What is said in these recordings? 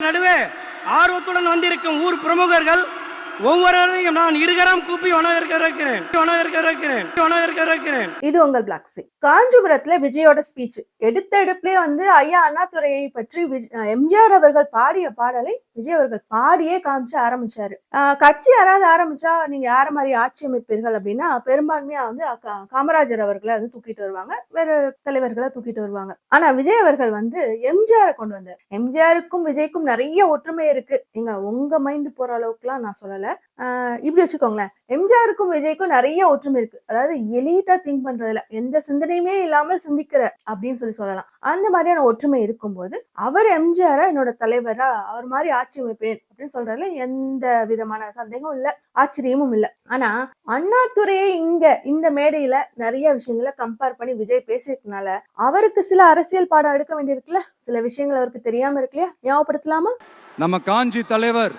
நடுவே ஆர்வத்துடன் வந்திருக்கும் ஊர் பிரமுகர்கள் ஒவ்வொருவரையும் நான் இருகரம் கூப்பி வணங்கிருக்கிறேன் இது உங்கள் பிளாக்ஸி காஞ்சிபுரத்துல விஜயோட ஸ்பீச் எடுத்த எடுப்புலயே வந்து ஐயா அண்ணாதுரையை பற்றி எம்ஜிஆர் அவர்கள் பாடிய பாடலை விஜய் அவர்கள் பாடியே காமிச்சு ஆரம்பிச்சாரு. கட்சி யாராவது ஆரம்பிச்சா நீங்க யார மாதிரி ஆட்சி அமைப்பீர்கள் அப்படின்னா பெரும்பான்மையா வந்து காமராஜர் அவர்களை வந்து தூக்கிட்டு வருவாங்க. வேற தலைவர்களை தூக்கிட்டு வருவாங்க. ஆனா விஜய் அவர்கள் வந்து எம்ஜிஆரை கொண்டு வந்தார். எம்ஜிஆருக்கும் விஜய்க்கும் நிறைய ஒற்றுமை இருக்கு. நீங்க உங்க மைண்ட் போற அளவுக்குலாம் நான் சொல்லல. இப்படி வச்சுக்கோங்களேன். எம்ஜிஆருக்கும் விஜய்க்கும் நிறைய ஒற்றுமை இருக்கு. அதாவது எலீட்டா திங்க் பண்றதுல எந்த சிந்தனையுமே இல்லாமல் சிந்திக்கிற அப்படின்னு சொல்லி சொல்லலாம். அந்த மாதிரியான ஒற்றுமை இருக்கும்போது அவர் எம்ஜிஆரா என்னோட தலைவரா அவர் மாதிரி ஆட்சி அமைப்பேன் அப்படின்னு சொல்றதுல எந்த விதமான சந்தேகமும் இல்ல ஆச்சரியமும் இல்ல. ஆனா அண்ணாதுரையை இங்க இந்த மேடையில நிறைய விஷயங்களை கம்பேர் பண்ணி விஜய் பேசியிருக்கனால அவருக்கு சில அரசியல் பாடம் எடுக்க வேண்டியிருக்குல்ல? சில விஷயங்கள் அவருக்கு தெரியாம இருக்குல்லையா? ஞாபகப்படுத்தலாமா? நம்ம காஞ்சி தலைவர்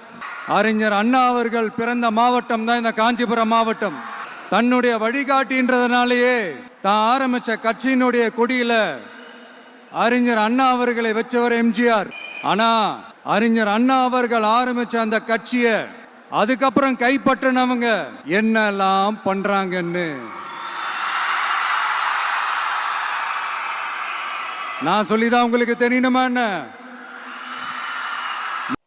அறிஞர் அண்ணா அவர்கள் பிறந்த மாவட்டம் தான் இந்த காஞ்சிபுரம் மாவட்டம். தன்னுடைய வழிகாட்டின்றதுனாலேயே தான் ஆரம்பிச்ச கட்சியினுடைய கொடியில அறிஞர் அண்ணா அவர்களை வச்சவர் எம்ஜிஆர். ஆனா அறிஞர் அண்ணா அவர்கள் ஆரம்பிச்ச அந்த கட்சிய அதுக்கப்புறம் கைப்பற்றினவங்க என்னெல்லாம் பண்றாங்கன்னு. நான் சொல்லிதான் உங்களுக்கு தெரியணுமா என்ன?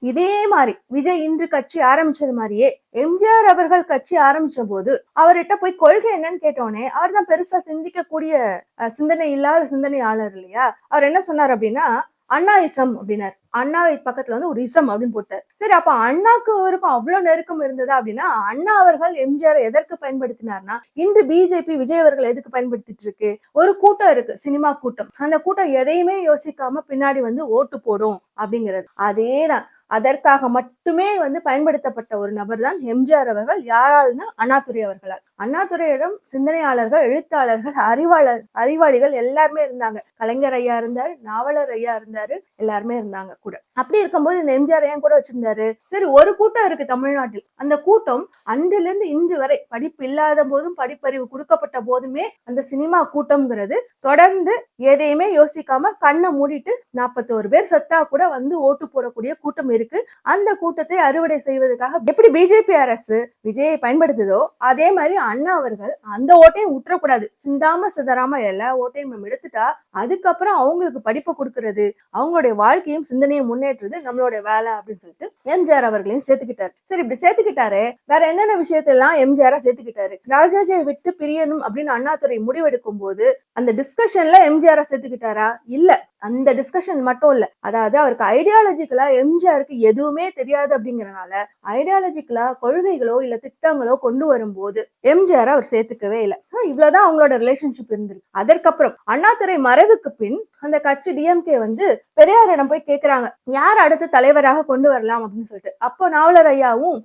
இதே மாதிரி விஜய் இன்று கட்சி ஆரம்பிச்சது மாதிரியே எம்ஜிஆர் அவர்கள் கட்சி ஆரம்பிச்ச போது அவர்கிட்ட போய் கொள்கை என்னன்னு கேட்டோன்னே அவர் தான் பெருசா சிந்திக்கக்கூடிய கூடிய சிந்தனை இல்லாத சிந்தனையாளர் இல்லையா? அவர் என்ன சொன்னார் அப்படின்னா அண்ணா இசம் அப்படின்னாரு. அண்ணாவை பக்கத்துல வந்து ஒரு இசம் அப்படின்னு போட்டார். சரி அப்ப அண்ணாக்கு அவருக்கும் அவ்வளவு நெருக்கம் இருந்ததா அப்படின்னா அண்ணா அவர்கள் எம்ஜிஆர் எதற்கு பயன்படுத்தினார்னா இன்று பிஜேபி விஜய் அவர்கள் எதுக்கு பயன்படுத்திட்டு இருக்கு? ஒரு கூட்டம் இருக்கு சினிமா கூட்டம். அந்த கூட்டம் எதையுமே யோசிக்காம பின்னாடி வந்து ஓட்டு போடும் அப்படிங்கிறது. அதேதான். அதற்காக மட்டுமே வந்து பயன்படுத்தப்பட்ட ஒரு நபர் தான் எம்ஜிஆர் அவர்கள் யாரால்னா அண்ணாதுரை அவர்களால். அண்ணாதுரையிடம் சிந்தனையாளர்கள் எழுத்தாளர்கள் அறிவாளர் அறிவாளிகள் எல்லாருமே இருந்தாங்க. கலைஞர் ஐயா இருந்தாரு நாவலர் ஐயா இருந்தாரு எல்லாருமே இருந்தாங்க கூட. அப்படி இருக்கும்போது இந்த எம்ஜிஆர் ஐயா கூட வச்சிருந்தாரு? சரி ஒரு கூட்டம் இருக்கு தமிழ்நாட்டில். அந்த கூட்டம் அன்றிலிருந்து இன்று வரை படிப்பு இல்லாத போதும் படிப்பறிவு கொடுக்கப்பட்ட போதுமே அந்த சினிமா கூட்டம்ங்கிறது தொடர்ந்து எதையுமே யோசிக்காம கண்ணை மூடிட்டு நாற்பத்தோரு பேர் சத்தா கூட வந்து ஓட்டு போடக்கூடிய கூட்டம் இருக்கு. அந்த கூட்டத்தை அறுவடை செய்வதற்காக எப்படி பிஜேபி அரசு விஜயை பயன்படுத்துதோ அதே மாதிரி அண்ணா அவர்கள் அந்த ஓட்டையும் விட்டுறக்கூடாது சிந்தாம சிதறாம எல்லா ஓட்டையும் நம்ம எடுத்துட்டா அதுக்கப்புறம் அவங்களுக்கு படிப்பை கொடுக்கறது அவங்களுடைய வாழ்க்கையும் சிந்தனையும் முன்னேற்றுறது நம்மளோட வேலை அப்படின்னு சொல்லிட்டு எம்ஜிஆர் அவர்களையும் சேர்த்துக்கிட்டாரு. சரி இப்படி சேர்த்துக்கிட்டாரு வேற என்னென்ன விஷயத்தெல்லாம் எம்ஜிஆரா சேர்த்துக்கிட்டாரு? ராஜாஜியை விட்டு பிரியணும் அப்படின்னு அண்ணாதுரை முடிவெடுக்கும் போது அந்த டிஸ்கஷன்ல எம்ஜிஆரை சேர்த்துக்கிட்டாரா? இல்ல. அந்த டிஸ்கஷன் மட்டும் இல்ல. அதாவது அவருக்கு ஐடியாலஜிக்கலா எம்ஜிஆருக்கு எதுவுமே தெரியாது அப்படிங்கறனால ஐடியாலஜிக்கலா கொள்கைகளோ இல்ல திட்டங்களோ கொண்டு வரும்போது எம்ஜிஆர் அவர் சேர்த்துக்கவே இல்லை. இவ்வளவுதான் அவங்களோட ரிலேஷன்ஷிப் இருந்திருக்கு. அதற்கப்புறம் அண்ணாதுரை மறைவுக்கு பின் அந்த கட்சி டிஎம்கே வந்து பெரியாரிடம் போய் கேக்குறாங்க. யார் அடுத்து தலைவராக கொண்டு வரலாம்? அப்படின்னு சொல்லிட்டு. அப்போ நாவலர் ஐயாவும்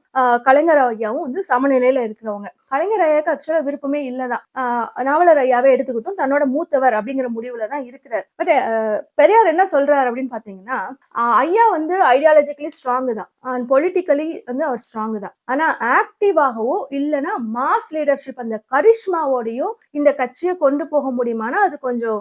கலைஞர் ஐயாவும் வந்து சமநிலையில இருக்கிறவங்க. கலைஞர் ஐயாவுக்கு ஆக்சுவலா விருப்பமே இல்லதான். நாவலர் ஐயாவே எடுத்துக்கிட்டும் தன்னோட மூத்தவர் அப்படிங்கிற முடிவுல தான் இருக்கிறார் பட் பெரியார் என்ன சொல்றாரு அப்படின்னு பாத்தீங்கன்னா ஐயா வந்து ஐடியாலஜிக்கலி ஸ்ட்ராங் தான். அண்ட் பொலிட்டிக்கலி வந்து அவர் ஸ்ட்ராங் தான். ஆனா ஆக்டிவாகவோ இல்லைன்னா மாஸ் லீடர்ஷிப் அந்த கரிஷ்மாவோடையும் இந்த கட்சியை கொண்டு போக முடியுமானா அது கொஞ்சம்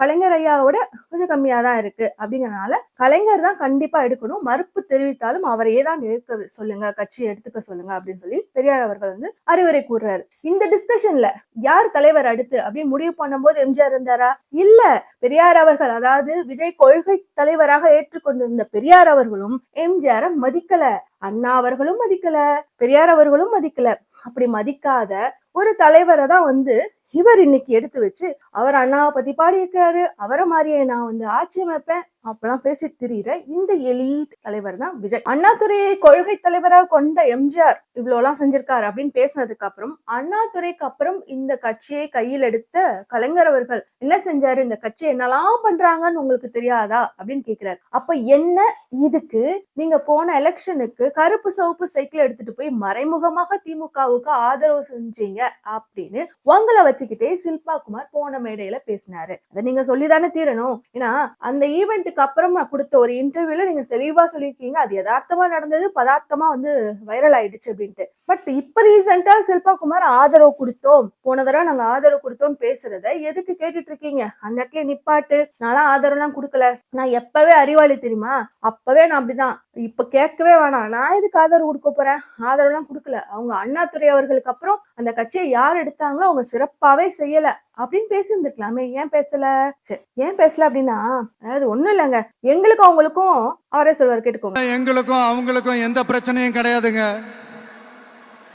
கலைஞர் ஐயாவோட கொஞ்சம் கம்மியா தான் இருக்கு. அப்படிங்கறனால கலைஞர் தான் கண்டிப்பா எடுக்கணும். மறுப்பு தெரிவித்தாலும் அவரையே தான் எடுக்க சொல்லுங்க கட்சியை எடுத்துக்க சொல்லுங்க அப்படின்னு சொல்லி பெரியார் அவர்கள் வந்து அறிவுரை கூறுறாரு. இந்த டிஸ்கஷன்ல யார் தலைவர் அடுத்து அப்படின்னு முடிவு பண்ணும்போது எம்ஜிஆர் இருந்தாரா? இல்ல பெரியார் அவர்கள் அதாவது விஜய் கொள்கை தலைவராக ஏற்றுக்கொண்டிருந்த பெரியார் அவர்களும் எம்ஜிஆர மதிக்கல. அண்ணா அவர்களும் மதிக்கல. பெரியார் அவர்களும் மதிக்கல. அப்படி மதிக்காத ஒரு தலைவரை தான் வந்து இவர் இன்னைக்கு எடுத்து வச்சு அவர் அண்ணாவை பத்தி பாடியிருக்காரு அவரை மாதிரியே நான் வந்து ஆட்சி அமைப்பேன். அப்பெல்லாம் பேசிட்டு திரியிற இந்த எலீட் தலைவர் தான் விஜய். அண்ணாதுரையை கொள்கை தலைவராக கொண்ட எம்ஜிஆர் இவ்வளவு எல்லாம் செஞ்சிருக்காரு அப்படின்னு பேசினதுக்கு அப்புறம் அண்ணாதுரைக்கு அப்புறம் இந்த கட்சியை கையில் எடுத்த கலைஞர் அவர்கள் என்ன செஞ்சாரு? இந்த கட்சி என்னெல்லாம் பண்றாங்கன்னு உங்களுக்கு தெரியாதா? அப்படின்னு கேக்குறாரு. அப்ப என்ன இதுக்கு? நீங்க போன எலெக்ஷனுக்கு கருப்பு சிவப்பு சைக்கிள் எடுத்துட்டு போய் மறைமுகமாக திமுகவுக்கு ஆதரவு செஞ்சீங்க அப்படின்னு உங்களை வச்சுக்கிட்டே சில்பா குமார் போன மேடையில பேசினாரு. அதை நீங்க சொல்லிதானே தீரணும். ஏன்னா அந்த ஈவெண்ட் டிபேட்டுக்கு அப்புறம் நான் கொடுத்த ஒரு இன்டர்வியூல நீங்க தெளிவா சொல்லியிருக்கீங்க. அது யதார்த்தமா நடந்தது பதார்த்தமா வந்து வைரல் ஆயிடுச்சு அப்படின்ட்டு. பட் இப்ப ரீசெண்டா சில்பா குமார் ஆதரவு கொடுத்தோம். போன தடவை நாங்க ஆதரவு கொடுத்தோம் பேசுறத எதுக்கு கேட்டுட்டு இருக்கீங்க அந்த இடத்துல நிப்பாட்டு நான்லாம் எல்லாம் கொடுக்கல. நான் எப்பவே அறிவாளி தெரியுமா? அப்பவே நான் அப்படிதான். இப்ப கேட்கவே வேணாம். நான் எதுக்கு ஆதரவு கொடுக்க போறேன்? ஆதரவு எல்லாம் கொடுக்கல. அவங்க அண்ணாதுரை அவர்களுக்கு அப்புறம் அந்த கட்சியை யார் எடுத்தாங்களோ அவங்க சிறப்பாவே செய்யல. அப்படின்னு பேசியிருந்துருக்கலாமே. ஏன் பேசல? சரி ஏன் பேசல அப்படின்னா அதாவது ஒண்ணும் இல்லைங்க. எங்களுக்கும் அவங்களுக்கும் அவரே சொல்வார் கேட்டுக்கோங்க. எங்களுக்கும் அவங்களுக்கும் எந்த பிரச்சனையும் கிடையாதுங்க.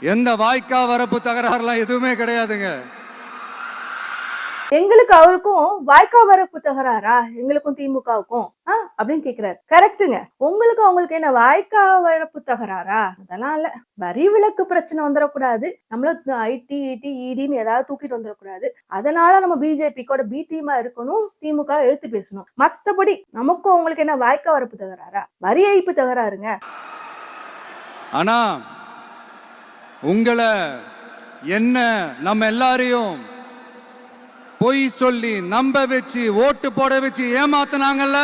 எந்த வாய்க்கா வரப்பு தகராறுலாம் எதுவுமே கிடையாதுங்க. எங்களுக்கு அவருக்கும் வாய்க்கா வர தகராறா எங்களுக்கும் திமுகவுக்கும்? ஆஹ் அப்படின்னு கேக்குறாரு. கரெக்டுங்க உங்களுக்கு அவங்களுக்கு என்ன வாய்க்கா வர புத்தகராரா? அதெல்லாம் இல்ல. வரி விலக்கு பிரச்சனை வந்துடக்கூடாது நம்மளும் ஐடி ஐடி இடின்னு ஏதாவது தூக்கிட்டு வந்துடக்கூடாது அதனால நம்ம பிஜேபி கூட பி டீமா இருக்கணும். திமுக எழுத்து பேசணும். மத்தபடி நமக்கும் அவங்களுக்கு என்ன வாய்க்கா வரப்பு தகராறா வரி ஏய்ப்பு தகராறுங்க. ஆனா உங்களை என்ன நம்ம எல்லாரையும் பொய் சொல்லி நம்ப வச்சு ஓட்டு போட வச்சு ஏமாத்தினாங்கல்ல?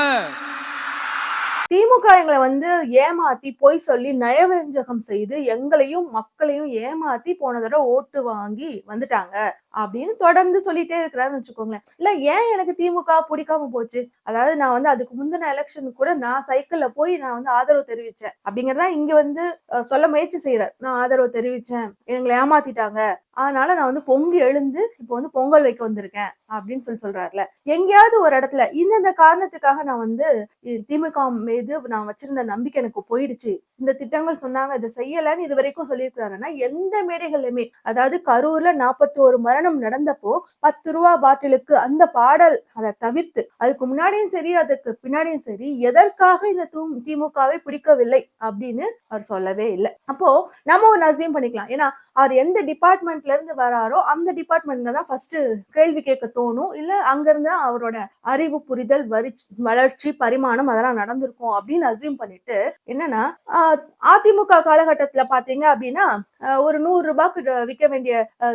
திமுக எங்களை வந்து ஏமாத்தி பொய் சொல்லி நயவஞ்சகம் செய்து எங்களையும் மக்களையும் ஏமாத்தி போன தடவை ஓட்டு வாங்கி வந்துட்டாங்க. அப்படின்னு தொடர்ந்து சொல்லிட்டே இருக்கிறாருன்னு வச்சுக்கோங்களேன். இல்ல ஏன் எனக்கு திமுக பிடிக்காம போச்சு? அதாவது நான் வந்து அதுக்கு முந்தின எலெக்ஷனுக்கு கூட நான் சைக்கிள்ல போய் நான் வந்து ஆதரவு தெரிவிச்சேன். அப்படிங்கறத இங்க வந்து சொல்ல முயற்சி செய்யறாரு நான் ஆதரவு தெரிவிச்சேன். எங்களை ஏமாத்திட்டாங்க. அதனால நான் வந்து பொங்கி எழுந்து இப்போ வந்து பொங்கல் வைக்க வந்திருக்கேன் அப்படின்னு சொல்லி சொல்றாருல. எங்கேயாவது ஒரு இடத்துல இந்தந்த காரணத்துக்காக நான் வந்து திமுக மீது நான் வச்சிருந்த நம்பிக்கை எனக்கு போயிடுச்சு. இந்த திட்டங்கள் சொன்னாங்க இதை செய்யலன்னு இது வரைக்கும் சொல்லியிருக்கிறாருன்னா எந்த மேடைகள்லயுமே அதாவது கரூர்ல நாற்பத்தோரு மரணம் நடந்தப்போ பத்து ரூபா பாட்டிலுக்கு அந்த பாடல் அதை தவிர்த்து அதுக்கு முன்னாடியும் சரி அதுக்கு பின்னாடியும் சரி எதற்காக இந்த தூ- திமுகவை பிடிக்கவில்லை அப்படின்னு அவர் சொல்லவே இல்லை. அப்போ நம்ம ஒன்று அசியம் பண்ணிக்கலாம். ஏன்னா அவர் எந்த டிபார்ட்மெண்ட்ல இருந்து வராரோ அந்த டிபார்ட்மெண்ட்ல தான் ஃபர்ஸ்ட் கேள்வி கேட்க தோணும். இல்ல அங்கிருந்து அவரோட அறிவு புரிதல் வரிச் வளர்ச்சி பரிமாணம் அதெல்லாம் நடந்திருக்கும் அப்படின்னு அசியூம் பண்ணிட்டு என்னன்னா அதிமுக காலகட்டத்துல பாத்தீங்க அப்படின்னா ஒரு நூறு ரூபாய்க்கு விற்க வேண்டிய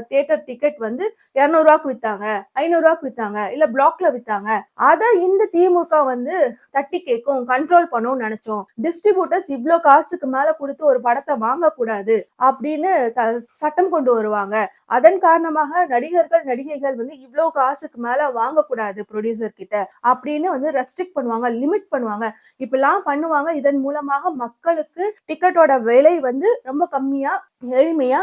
தியேட்டர் டிக்கெட் வந்து இரநூறுவாக்கு வித்தாங்க ஐநூறு வித்தாங்க இல்ல பிளாக்ல வித்தாங்க. அதை இந்த திமுக வந்து தட்டி கேட்கும் கண்ட்ரோல் பண்ணும் நினைச்சோம். டிஸ்ட்ரிபியூட்டர்ஸ் இவ்வளோ காசுக்கு மேல கொடுத்து ஒரு படத்தை வாங்கக்கூடாது அப்படின்னு சட்டம் கொண்டு வருவாங்க. அதன் காரணமாக நடிகர்கள் நடிகைகள் வந்து இவ்வளோ காசுக்கு மேல வாங்கக்கூடாது ப்ரொடியூசர் கிட்ட அப்படின்னு வந்து ரெஸ்ட்ரிக்ட் பண்ணுவாங்க லிமிட் பண்ணுவாங்க. இப்பெல்லாம் பண்ணுவாங்க. இதன் மூலமாக மக்களுக்கு டிக்கெட்டோட விலை வந்து ரொம்ப கம்மியா எளிமையா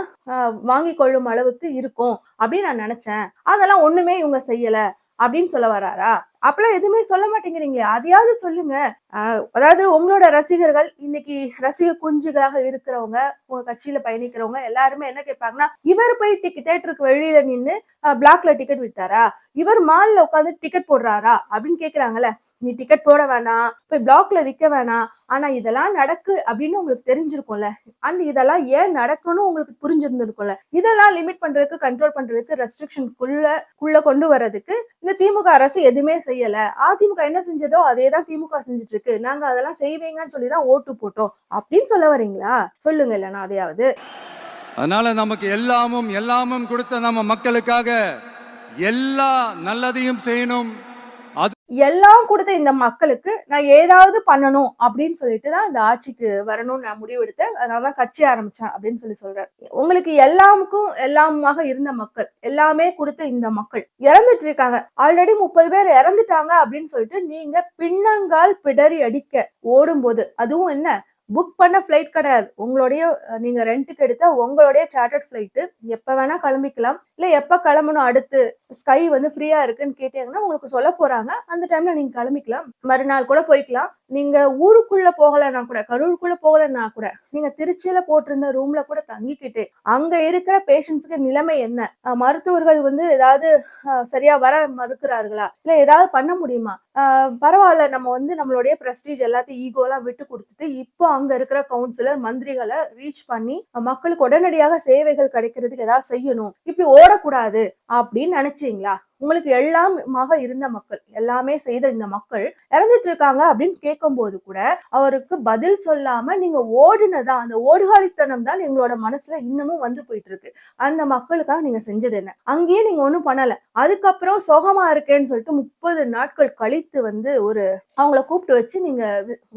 வாங்கி கொள்ளும் அளவுக்கு இருக்கும் அப்படின்னு நான் நினைச்சேன். அதெல்லாம் ஒண்ணுமே இவங்க செய்யல அப்படின்னு சொல்ல வராரா? அப்பெல்லாம் எதுவுமே சொல்ல மாட்டேங்கிறீங்களே அதையாவது சொல்லுங்க. ஆஹ் அதாவது உங்களோட ரசிகர்கள் இன்னைக்கு ரசிக குஞ்சுகளாக இருக்கிறவங்க உங்க கட்சியில பயணிக்கிறவங்க எல்லாருமே என்ன கேட்பாங்கன்னா இவர் போய் டிக்கெட் தேட்டருக்கு வெளியில நின்னு பிளாக்ல டிக்கெட் வித்தாரா? இவர் மால்ல உட்காந்து டிக்கெட் போடுறாரா? அப்படின்னு கேக்குறாங்கல்ல. நீ டிக்கெட் போட வேணாம் போய் பிளாக்ல விற்க வேணாம் ஆனா இதெல்லாம் நடக்கு அப்படின்னு உங்களுக்கு தெரிஞ்சிருக்கும்ல. அண்ட் இதெல்லாம் ஏன் நடக்கணும் உங்களுக்கு புரிஞ்சிருந்திருக்கும்ல. இதெல்லாம் லிமிட் பண்றதுக்கு கண்ட்ரோல் பண்றதுக்கு ரெஸ்ட்ரிக்ஷனுக்குள்ள குள்ள கொண்டு வர்றதுக்கு இந்த திமுக அரசு எதுவுமே செய்யல. அதிமுக என்ன செஞ்சதோ அதே தான் திமுக செஞ்சுட்டு இருக்கு நாங்க அதெல்லாம் செய்வீங்கன்னு சொல்லி தான் ஓட்டு போட்டோம். அப்படின்னு சொல்ல வரீங்களா? சொல்லுங்க இல்லைன்னா அதையாவது. அதனால நமக்கு எல்லாமும் எல்லாமும் கொடுத்த நம்ம மக்களுக்காக எல்லா நல்லதையும் செய்யணும். எல்லாம் கொடுத்த இந்த மக்களுக்கு நான் ஏதாவது பண்ணணும் அப்படின்னு சொல்லிட்டு தான் இந்த ஆட்சிக்கு வரணும்னு நான் முடிவெடுத்தேன். அதனாலதான் கட்சி ஆரம்பிச்சேன் அப்படின்னு சொல்லி சொல்றேன். உங்களுக்கு எல்லாமுக்கும் எல்லாமாக இருந்த மக்கள் எல்லாமே கொடுத்த இந்த மக்கள் இறந்துட்டு இருக்காங்க. ஆல்ரெடி முப்பது பேர் இறந்துட்டாங்க அப்படின்னு சொல்லிட்டு நீங்க பின்னங்கால் பிடரி அடிக்க ஓடும்போது அதுவும் என்ன? புக் பண்ண ஃப்ளைட் கிடையாது. உங்களுடைய நீங்க ரெண்ட்டுக்கு எடுத்த உங்களுடைய சார்ட்டர்ட் ஃப்ளைட்டு எப்ப வேணா கிளம்பிக்கலாம். இல்ல எப்ப கிளம்பணும் அடுத்து? ஸ்கை வந்து ஃப்ரீயா இருக்குன்னு கேட்டீங்கன்னா உங்களுக்கு சொல்ல போறாங்க. அந்த டைம்ல நீங்க கிளம்பிக்கலாம். மறுநாள் கூட போய்க்கலாம். நீங்க ஊருக்குள்ள போகலன்னா கூட கரூருக்குள்ள போகலன்னா கூட நீங்க திருச்சியில போட்டிருந்த ரூம்ல கூட தங்கிக்கிட்டு அங்க இருக்கிற பேஷண்ட்ஸுக்கு நிலைமை என்ன? மருத்துவர்கள் வந்து ஏதாவது சரியா வர மறுக்கிறார்களா? இல்ல ஏதாவது பண்ண முடியுமா? பரவாயில்ல நம்ம வந்து நம்மளுடைய பிரஸ்டீஜ் எல்லாத்தையும் ஈகோ எல்லாம் விட்டு கொடுத்துட்டு இப்போ அங்க இருக்கிற கவுன்சிலர் மந்திரிகளை ரீச் பண்ணி மக்களுக்கு உடனடியாக சேவைகள் கிடைக்கிறதுக்கு ஏதாவது செய்யணும். இப்படி ஓடக்கூடாது அப்படின்னு நினைச்சீங்களா? உங்களுக்கு எல்லாமாக இருந்த மக்கள் எல்லாமே செய்த இந்த மக்கள் இறந்துட்டு இருக்காங்க அப்படின்னு கேட்கும்போது கூட அவருக்கு பதில் சொல்லாம நீங்க ஓடினதா அந்த ஓடுகாலித்தனம் தான் எங்களோட மனசுல இன்னமும் வந்து போயிட்டு இருக்கு அந்த மக்களுக்காக நீங்க செஞ்சது என்ன? அங்கேயே நீங்க ஒண்ணும் பண்ணல. அதுக்கப்புறம் சோகமா இருக்கேன்னு சொல்லிட்டு முப்பது நாட்கள் கழித்து வந்து ஒரு அவங்கள கூப்பிட்டு வச்சு நீங்க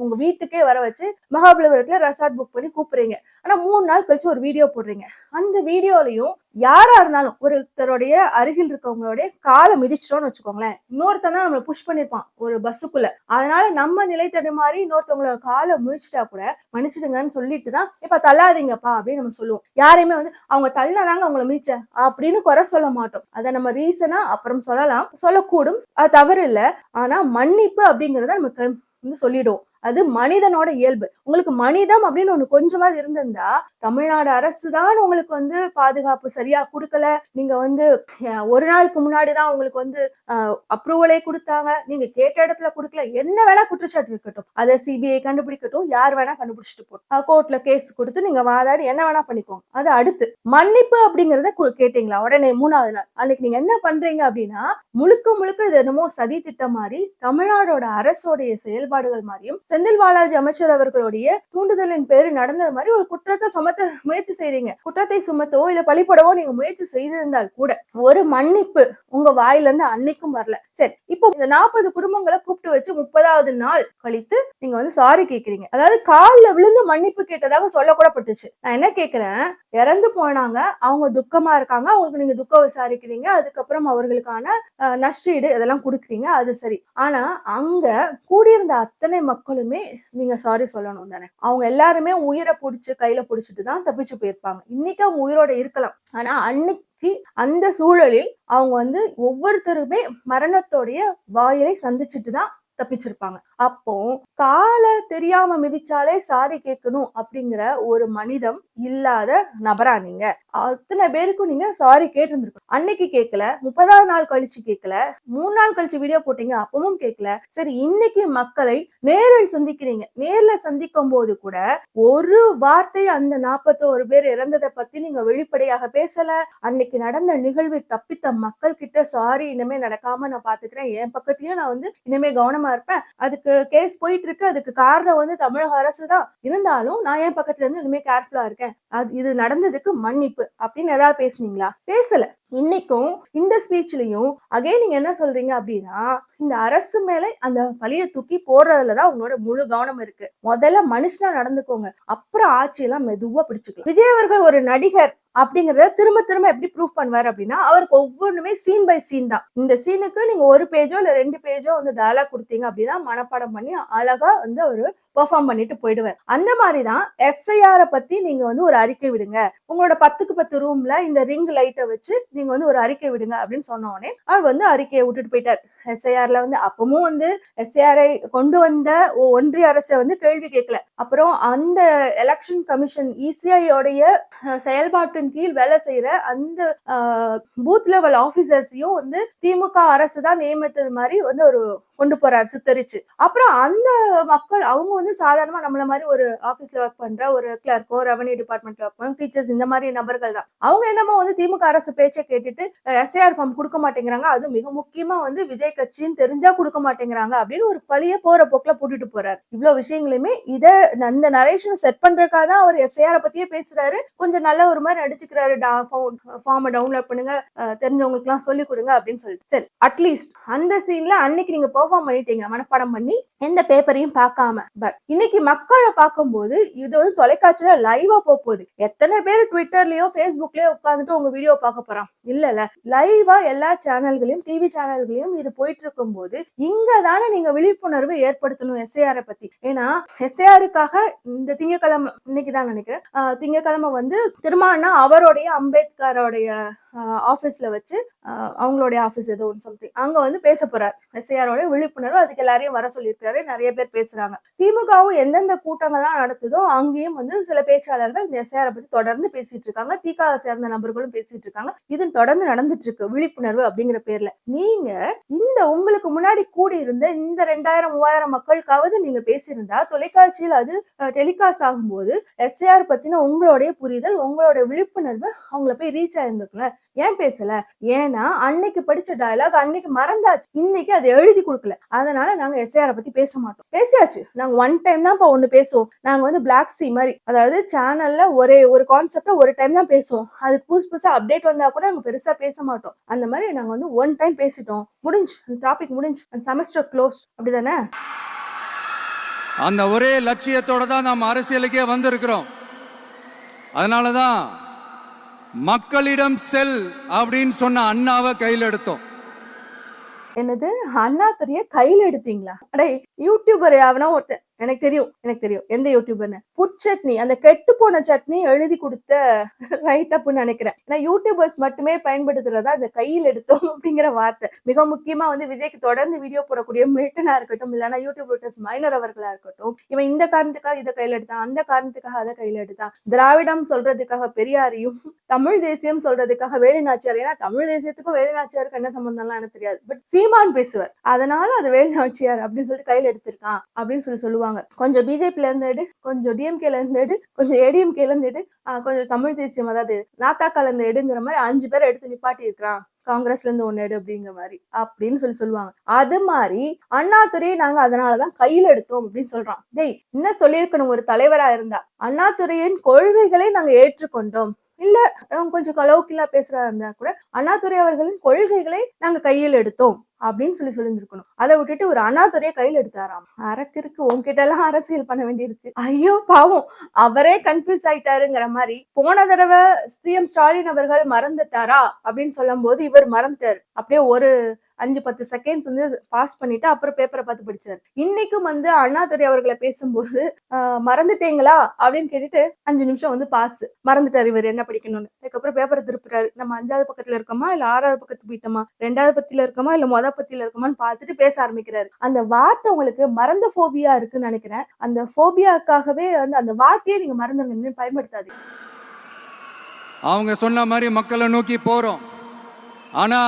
உங்க வீட்டுக்கே வர வச்சு மகாபலிபுரத்துல ரெசார்ட் புக் பண்ணி கூப்பிடுறீங்க. ஆனா மூணு நாள் கழிச்சு ஒரு வீடியோ போடுறீங்க. அந்த வீடியோலயும் யாரா இருந்தாலும் ஒருத்தருடைய அருகில் இருக்கவங்களுடைய காலை மிதிச்சிட்டோம்னு வச்சுக்கோங்களேன். இன்னொருத்தன் தான் நம்மளை புஷ் பண்ணிருப்பான் ஒரு பஸ்ஸுக்குள்ள அதனால நம்ம நிலை தடுமாறி இன்னொருத்தவங்களோட காலை முழிச்சிட்டா கூட மன்னிச்சிடுங்கன்னு சொல்லிட்டு தான் இப்ப தள்ளாதீங்கப்பா அப்படின்னு நம்ம சொல்லுவோம். யாரையுமே வந்து அவங்க தள்ளினாதாங்க அவங்கள மிதிச்ச அப்படின்னு குறை சொல்ல மாட்டோம். அதை நம்ம ரீசனா அப்புறம் சொல்லலாம். சொல்லக்கூடும். அது தவறு இல்லை. ஆனா மன்னிப்பு அப்படிங்கறத நமக்கு வந்து சொல்லிடுவோம். அது மனிதனோட இயல்பு. உங்களுக்கு மனிதம் அப்படின்னு ஒண்ணு கொஞ்சமாவது இருந்திருந்தா தமிழ்நாடு அரசு தான் உங்களுக்கு வந்து பாதுகாப்பு சரியா கொடுக்கல. நீங்க வந்து ஒரு நாளுக்கு முன்னாடி தான் உங்களுக்கு வந்து அப்ரூவலே கொடுத்தாங்க. நீங்க கேட்ட இடத்துல கொடுக்கல. என்ன வேணா குற்றச்சாட்டு இருக்கட்டும். அதை சிபிஐ கண்டுபிடிக்கட்டும். யார் வேணா கண்டுபிடிச்சிட்டு போட்டோம் கோர்ட்ல கேஸ் கொடுத்து நீங்க வாதாடி என்ன வேணா பண்ணிக்கோங்க. அது அடுத்து மன்னிப்பு அப்படிங்கறத கு- கேட்டீங்களா? உடனே மூணாவது நாள். அன்னைக்கு நீங்க என்ன பண்றீங்க அப்படின்னா முழுக்க முழுக்க இது என்னமோ சதி திட்டம் மாதிரி தமிழ்நாடோட அரசோடைய செயல்பாடுகள் மாதிரியும் செந்தில் பாலாஜி அமைச்சர் அவர்களுடைய தூண்டுதலின் பேரு நடந்தது மாதிரி ஒரு குற்றத்தை சுமத்த முயற்சி செய்றீங்க. குற்றத்தை சுமத்தவோ இல்ல பழிப்படவோ நீங்க முயற்சி செய்திருந்தால் கூட ஒரு மன்னிப்பு உங்க வாயில இருந்து அன்னைக்கும் வரல. சரி இப்போ இந்த நாற்பது குடும்பங்களை கூப்பிட்டு வச்சு முப்பதாவது நாள் கழித்து நீங்க வந்து சாரி கேக்குறீங்க. அதாவது காலில் விழுந்து மன்னிப்பு கேட்டதாக சொல்லக்கூட பட்டுச்சு நான் என்ன கேக்குறேன்? இறந்து போனாங்க அவங்க துக்கமா இருக்காங்க அவங்களுக்கு நீங்க துக்கம் விசாரிக்கிறீங்க அதுக்கப்புறம் அவர்களுக்கான நஷ்டீடு இதெல்லாம் கொடுக்குறீங்க அது சரி. ஆனா அங்க கூடியிருந்த அத்தனை மக்களுமே நீங்க சாரி சொல்லணும் தானே. அவங்க எல்லாருமே உயிரை பிடிச்சி கையில பிடிச்சிட்டு தான் தப்பிச்சு போயிருப்பாங்க. இன்னைக்கு அவங்க உயிரோட இருக்கலாம். ஆனா அன்னைக்கு அந்த சூழலில் அவங்க வந்து ஒவ்வொருத்தருமே மரணத்தோடைய வாயிலை சந்திச்சுட்டு தான் தப்பிச்சிருப்பாங்க. அப்போ காலை தெரியாம மிதிச்சாலே சாரி கேட்கணும் அப்படிங்கிற ஒரு மனிதம் இல்லாத நபரா நீங்க. அத்தனை பேருக்கும் நீங்க சாரி கேட்டிருந்திருக்கணும். அன்னைக்கு கேட்கல முப்பதாவது நாள் கழிச்சு கேட்கல மூணு நாள் கழிச்சு வீடியோ போட்டீங்க அப்பவும் கேட்கல. சரி இன்னைக்கு மக்களை நேரில் சந்திக்கிறீங்க. நேர்ல சந்திக்கும் போது கூட ஒரு வார்த்தை அந்த நாற்பத்தோரு பேர் இறந்ததை பத்தி நீங்க வெளிப்படையாக பேசல. அன்னைக்கு நடந்த நிகழ்வை தப்பித்த மக்கள் கிட்ட சாரி இனிமே நடக்காம நான் பாத்துக்கிறேன் என் பக்கத்துலயும் நான் வந்து இனிமே கவனமா இருப்பேன். அதுக்கு கேஸ் போயிட்டு இருக்கு அதுக்கு காரணம் வந்து தமிழக அரசு தான். இருந்தாலும் நான் என் பக்கத்துல இருந்து இனிமே கேர்ஃபுல்லா இருக்கேன். அது இது நடந்ததுக்கு மன்னிப்பு அப்படின்னு ஏதாவது பேசுனீங்களா? பேசல. இன்னைக்கும் இந்த ஸ்பீச்லயும் அகைன் நீங்க என்ன சொல்றீங்க அப்படின்னா இந்த அரசு மேல அந்த பழிய தூக்கி போடுறதுலதான் உங்களோட முழு கவனம் இருக்கு. முதல்ல மனுஷனா நடந்துக்கோங்க. அப்புறம் ஆட்சியெல்லாம் மெதுவா பிடிச்சுக்கலாம். விஜய் அவர்கள் ஒரு நடிகர் அப்படிங்கறத திரும்ப திரும்ப எப்படி ப்ரூவ் பண்ணுவார் அப்படின்னா அவருக்கு ஒவ்வொன்றுமே சீன் பை சீன் தான். இந்த சீனுக்கு நீங்க ஒரு பேஜோ இல்ல ரெண்டு பேஜோ வந்து டயலாக் கொடுத்தீங்க அப்படின்னா மனப்பாடம் பண்ணி அழகா வந்து அவரு பெர்ஃபார்ம் பண்ணிட்டு போயிடுவேன். அந்த மாதிரி தான் எஸ்ஐஆர பத்தி நீங்க வந்து ஒரு அறிக்கை விடுங்க. உங்களோட பத்துக்கு பத்து ரூம்ல இந்த ரிங் லைட்டை வச்சு நீங்க வந்து ஒரு அறிக்கை விடுங்க அப்படின்னு சொன்ன உடனே அவர் வந்து அறிக்கையை விட்டுட்டு போயிட்டார். எஸ்ஐஆர்ல வந்து அப்பவும் வந்து எஸ்ஐஆரை கொண்டு வந்த ஒன்றிய அரசை வந்து கேள்வி கேட்கல. அப்புறம் அந்த எலெக்ஷன் கமிஷன் இசிஐயோடைய செயல்பாட்டின் கீழ் வேலை செய்யற அந்த பூத் லெவல் ஆபீசர்ஸையும் வந்து திமுக அரசு தான் நியமித்தது மாதிரி வந்து ஒரு கொண்டு போறாரு சித்தரிச்சு. அப்புறம் அந்த மக்கள் அவங்க வந்து சாதாரணமா நம்மள மாதிரி ஒரு ஆபீஸ்ல ஒர்க் பண்ற ஒரு கிளர்க்கோ ரெவன்யூ டிபார்ட்மெண்ட்ல ஒர்க் பண்ற டீச்சர்ஸ் இந்த மாதிரி நபர்கள் தான். அவங்க என்னமோ வந்து திமுக அரசு பேச்சை கேட்டுட்டு எஸ்ஐஆர் ஃபார்ம் கொடுக்க மாட்டேங்கிறாங்க. அது மிக முக்கியமா வந்து விஜய் கட்சின்னு தெரிஞ்சா கொடுக்க மாட்டேங்கிறாங்க அப்படின்னு ஒரு பழிய போற போக்குல போட்டுட்டு போறாரு. இவ்வளவு விஷயங்களையுமே இத அந்த நரேஷன் செட் பண்றதுக்காக தான் அவர் எஸ்ஐஆர் பத்தியே பேசுறாரு. கொஞ்சம் நல்ல ஒரு மாதிரி நடிச்சுக்கிறாரு. ஃபார்மை டவுன்லோட் பண்ணுங்க. தெரிஞ்சவங்களுக்கு எல்லாம் சொல்லி கொடுங்க அப்படின்னு சொல்லிட்டு. சரி அட்லீஸ்ட் அந்த சீன்ல அன்னைக்கு நீங்க பெர்ஃபார்ம் பண்ணிட்டீங்க மனப்பாடம் பண்ணி எந்த பேப்பரையும் பார்க்காம. பட் இன்னைக்கு மக்களை பார்க்கும்போது இது வந்து தொலைக்காட்சியில லைவா போக போகுது எத்தனை பேர் ட்விட்டர்லயோ ஃபேஸ்புக்லயோ உட்காந்துட்டு உங்க வீடியோ பார்க்க போறான் இல்லல லைவா எல்லா சேனல்களையும் டிவி சேனல்களையும் இது போயிட்டு இருக்கும் போது இங்க தானே நீங்க விழிப்புணர்வு ஏற்படுத்தணும் எஸ்ஏஆரை பத்தி. ஏன்னா எஸ்ஏஆருக்காக இந்த திங்கக்கிழமை இன்னைக்கு தான் நினைக்கிறேன் ஆஹ் வந்து திருமானா அவருடைய அம்பேத்கரோடைய ஆபீஸ்ல வச்சு அவங்களுடைய ஆபீஸ் ஏதோ ஒன்று சம்திங் அங்க வந்து பேச போறார் எஸ்ஏஆரோட விழிப்புணர்வு அதுக்கு எல்லாரையும் வர சொல்லியிருக்காரு நிறைய பேர் பேசுறாங்க. திமுகவும் எந்தெந்த கூட்டங்கள்லாம் நடத்துதோ அங்கேயும் வந்து சில பேச்சாளர்கள் இந்த எஸ்ஆரை பத்தி தொடர்ந்து பேசிட்டு இருக்காங்க. திக சேர்ந்த நபர்களும் பேசிட்டு இருக்காங்க. இது தொடர்ந்து நடந்துட்டு இருக்கு விழிப்புணர்வு அப்படிங்கிற பேர்ல. நீங்க இந்த உங்களுக்கு முன்னாடி கூடி இருந்த இந்த ரெண்டாயிரம் மூவாயிரம் மக்களுக்காவது நீங்க பேசியிருந்தா தொலைக்காட்சியில் அது டெலிகாஸ்ட் ஆகும்போது எஸ்ஐஆர் பத்தின உங்களுடைய புரிதல் உங்களுடைய விழிப்புணர்வு அவங்கள போய் ரீச் ஆயிருந்துக்கல ஏன் பேசல? ஏன்னா அன்னைக்கு படிச்ச டயலாக் அன்னைக்கு மறந்தாச்சு. இன்னைக்கு அதை எழுதி கொடுக்கல. அதனால நாங்க எஸ்ஐஆர் பத்தி பேச மாட்டோம். பேசியாச்சு. நாங்க ஒன் டைம் தான் இப்ப ஒண்ணு பேசுவோம். நாங்க வந்து பிளாக் சி மாதிரி. அதாவது சேனல்ல ஒரே ஒரு கான்செப்ட ஒரு டைம் தான் பேசுவோம். அதுக்கு புதுசு புதுசா அப்டேட் வந்தா கூட நாங்க பெருசா பேச மாட்டோம். அந்த மாதிரி நாங்க வந்து ஒன் டைம் பேசிட்டோம். முடிஞ்சு அந்த டாபிக் முடிஞ்சு அந்த செமஸ்டர் க்ளோஸ் அப்படிதானே? அந்த ஒரே லட்சியத்தோட தான் நாம் அரசியலுக்கே வந்திருக்கிறோம். அதனால தான் மக்களிடம் செல் அப்படின்னு சொன்ன அண்ணாவை கையில் எடுத்தோம். என்னது? அண்ணாத்துறைய கையில எடுத்தீங்களா? அடே யூடியூபர் அவனா ஒருத்தன். எனக்கு தெரியும் எனக்கு தெரியும். எந்த யூடியூபர்னு புட் சட்னி அந்த கெட்டு போன சட்னி எழுதி கொடுத்த ரைட் அப்னு நினைக்கிறேன். ஏன்னா யூடியூபர்ஸ் மட்டுமே பயன்படுத்துறதா இந்த கையில் எடுத்தோம் அப்படிங்கிற வார்த்தை. மிக முக்கியமா வந்து விஜய்க்கு தொடர்ந்து வீடியோ போடக்கூடிய மில்டனா இருக்கட்டும் இல்லைன்னா யூடியூப் ரோட்டர்ஸ் மைனர் அவர்களா இருக்கட்டும் இவன் இந்த காரணத்துக்காக இதை கையில எடுத்தான் அந்த காரணத்துக்காக அதை கையில எடுத்தான். திராவிடம் சொல்றதுக்காக பெரியாரையும் தமிழ் தேசியம் சொல்றதுக்காக வேலுநாச்சியார் ஏன்னா தமிழ் தேசியத்துக்கும் வேலுநாச்சியாருக்கு என்ன சம்பந்தம்லாம் எனக்கு தெரியாது. பட் சீமான் பேசுவார். அதனால அது வேலுநாச்சியார் அப்படின்னு சொல்லிட்டு கையில எடுத்திருக்கான் அப்படின்னு சொல்லி சொல்லுவாங்க. கொஞ்சம் பிஜேபில இருந்து எடு கொஞ்சம் டிஎம்கேல இருந்து கொஞ்சம் ஏடிஎம்கேல இருந்து எடு கொஞ்சம் தமிழ் தேசியம் அதாவது நாத்தாக்கால இருந்து எடுங்கிற மாதிரி அஞ்சு பேர் எடுத்து நிப்பாட்டி இருக்கிறான். காங்கிரஸ்ல இருந்து ஒன்னு எடு அப்படிங்கிற மாதிரி அப்படின்னு சொல்லி சொல்லுவாங்க. அது மாதிரி அண்ணாதுரையை நாங்க அதனாலதான் கையில எடுத்தோம் அப்படின்னு சொல்றோம் டேய் என்ன சொல்லியிருக்கணும்? ஒரு தலைவரா இருந்தா. அண்ணாதுரையின் கொள்கைகளை நாங்க ஏற்றுக்கொண்டோம். இல்ல அவன் கொஞ்சம் கலோக்கிலா பேசுறா இருந்தா கூட அண்ணாதுரை அவர்களின் கொள்கைகளை நாங்க கையில் எடுத்தோம். அப்படின்னு சொல்லி சொல்லியிருந்திருக்கணும். அதை விட்டுட்டு ஒரு அண்ணாதுறையை கையில் எடுத்தாராம். அரக்கு இருக்கு உன்கிட்ட எல்லாம் அரசியல் பண்ண வேண்டியிருக்கு. ஐயோ பாவம். அவரே கன்ஃபியூஸ் ஆயிட்டாருங்கிற மாதிரி போன தடவை சிஎம் ஸ்டாலின் அவர்கள் மறந்துட்டாரா அப்படின்னு சொல்லும் போது இவர் மறந்துட்டாரு. அப்படியே ஒரு அஞ்சு பத்து செகண்ட்ஸ் வந்து பாஸ் பண்ணிட்டு அப்புறம் பேப்பரை பார்த்து படிச்சாரு. இன்னைக்கும் வந்து அண்ணாதுரை அவர்களை பேசும்போது ஆஹ், மறந்துட்டீங்களா? அப்படின்னு கேட்டுட்டு அஞ்சு நிமிஷம் வந்து பாஸ் மறந்துட்டாரு இவர் என்ன படிக்கணும்னு. அதுக்கப்புறம் பேப்பரை திருப்புறாரு. நம்ம அஞ்சாவது பக்கத்துல இருக்கோமா? இல்ல ஆறாவது பக்கத்து போயிட்டோமா? ரெண்டாவது பத்தியில இருக்கோமா? இல்ல மொத பத்தியில இருக்கோமான்னு பார்த்துட்டு பேச ஆரம்பிக்கிறாரு. அந்த வார்த்தை உங்களுக்கு மறந்த போபியா இருக்குன்னு நினைக்கிறேன். அந்த போபியாக்காகவே வந்து அந்த வார்த்தையே நீங்க மறந்துங்க பயன்படுத்தாது அவங்க சொன்ன மாதிரி மக்களை நோக்கி போறோம். ஆனா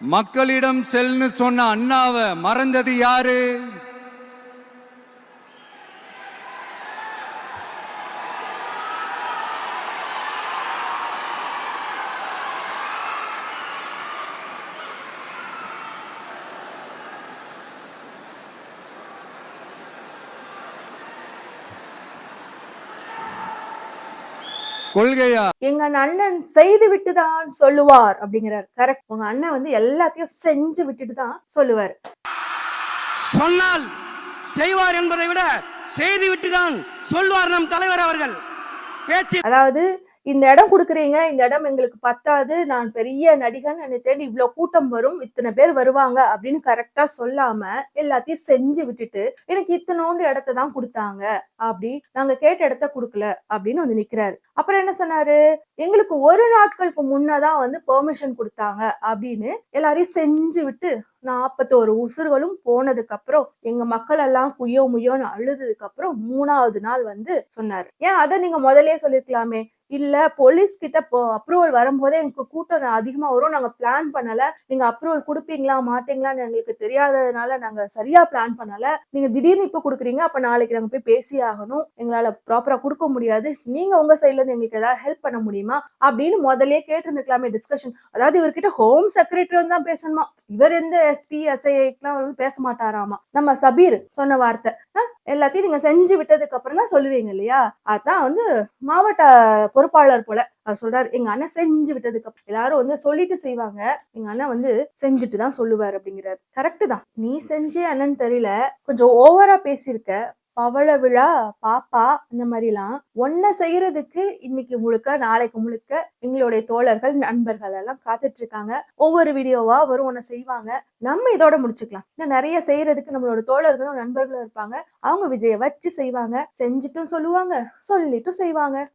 மக்களிடம் செல்னு சொன்ன அண்ணாவை மறந்தது யாரு? கொள்கையா? எங்க அண்ணன் செய்து விட்டு தான் சொல்லுவார் அப்படிங்கிறார். கரெக்ட் உங்க அண்ணன் வந்து எல்லாத்தையும் செஞ்சு விட்டுட்டு தான் சொல்லுவார். சொன்னால் செய்வார் என்பதை விட செய்துவிட்டு தான் சொல்வார் நம் தலைவர் அவர்கள். பேச்சு அதாவது இந்த இடம் கொடுக்குறீங்க இந்த இடம் எங்களுக்கு பத்தாது நான் பெரிய நடிகன் என்னை தேடி இவ்வளவு கூட்டம் வரும் இத்தனை பேர் வருவாங்க அப்படின்னு கரெக்டா சொல்லாம எல்லாத்தையும் செஞ்சு விட்டுட்டு எனக்கு இத்தனோண்டு இடத்த தான் கொடுத்தாங்க அப்படி நாங்க கேட்ட இடத்த கொடுக்கல அப்படின்னு வந்து நிக்கிறாரு. அப்புறம் என்ன சொன்னாரு? எங்களுக்கு ஒரு நாட்களுக்கு முன்னதான் வந்து பெர்மிஷன் கொடுத்தாங்க அப்படின்னு எல்லாரையும் செஞ்சு விட்டு நாற்பத்தோரு உசுர்களும் போனதுக்கு அப்புறம் எங்க மக்கள் எல்லாம் குய்யோ முய்யோன்னு அழுதுக்கு அப்புறம் மூணாவது நாள் வந்து சொன்னாரு. ஏன் அதை நீங்க முதலே சொல்லிருக்கலாமே? இல்ல போலீஸ் கிட்ட அப்ரூவல் வரும்போதே எனக்கு கூட்டம் அதிகமா வரும். நாங்க பிளான் பண்ணல. நீங்க அப்ரூவல் கொடுப்பீங்களா மாட்டீங்களான்னு எங்களுக்கு தெரியாததுனால நாங்க சரியா பிளான் பண்ணல. நீங்க திடீர்னு இப்ப கொடுக்குறீங்க அப்ப நாளைக்கு நாங்க போய் பேசி ஆகணும். எங்களால ப்ராப்பரா கொடுக்க முடியாது. நீங்க உங்க சைட்ல இருந்து எங்களுக்கு ஏதாவது ஹெல்ப் பண்ண முடியுமா? அப்படின்னு முதலே கேட்டிருந்துக்கலாமே டிஸ்கஷன் அதாவது இவர்கிட்ட ஹோம் செக்ரட்டரி தான் பேசணுமா? இவர் எந்த எஸ்பி எஸ்ஐக்கெல்லாம் வந்து பேச மாட்டாராமா நம்ம சபீர் சொன்ன வார்த்தை. எல்லாத்தையும் நீங்க செஞ்சு விட்டதுக்கு அப்புறம் தான் சொல்லுவீங்க இல்லையா? அதான் வந்து மாவட்ட பொறுப்பாளர் போல அவர் சொல்றாரு. எங்க அண்ணன் செஞ்சு விட்டதுக்கு அப்புறம். எல்லாரும் வந்து சொல்லிட்டு செய்வாங்க. எங்க அண்ணன் வந்து செஞ்சுட்டு தான் சொல்லுவார் அப்படிங்கிறாரு. கரெக்டு தான். நீ செஞ்சே அண்ணன் தெரியல. கொஞ்சம் ஓவரா பேசியிருக்க. பவள விழா பாப்பா இந்த மாதிரிலாம். ஒன்ன செய்யறதுக்கு இன்னைக்கு முழுக்க நாளைக்கு முழுக்க எங்களுடைய தோழர்கள் நண்பர்கள் எல்லாம் காத்துட்டு இருக்காங்க ஒவ்வொரு வீடியோவா வரும் ஒன்ன செய்வாங்க. நம்ம இதோட முடிச்சுக்கலாம். இன்னும் நிறைய செய்யறதுக்கு நம்மளோட தோழர்களும் நண்பர்களும் இருப்பாங்க. அவங்க விஜய வச்சு செய்வாங்க. செஞ்சுட்டும் சொல்லுவாங்க. சொல்லிட்டும் செய்வாங்க.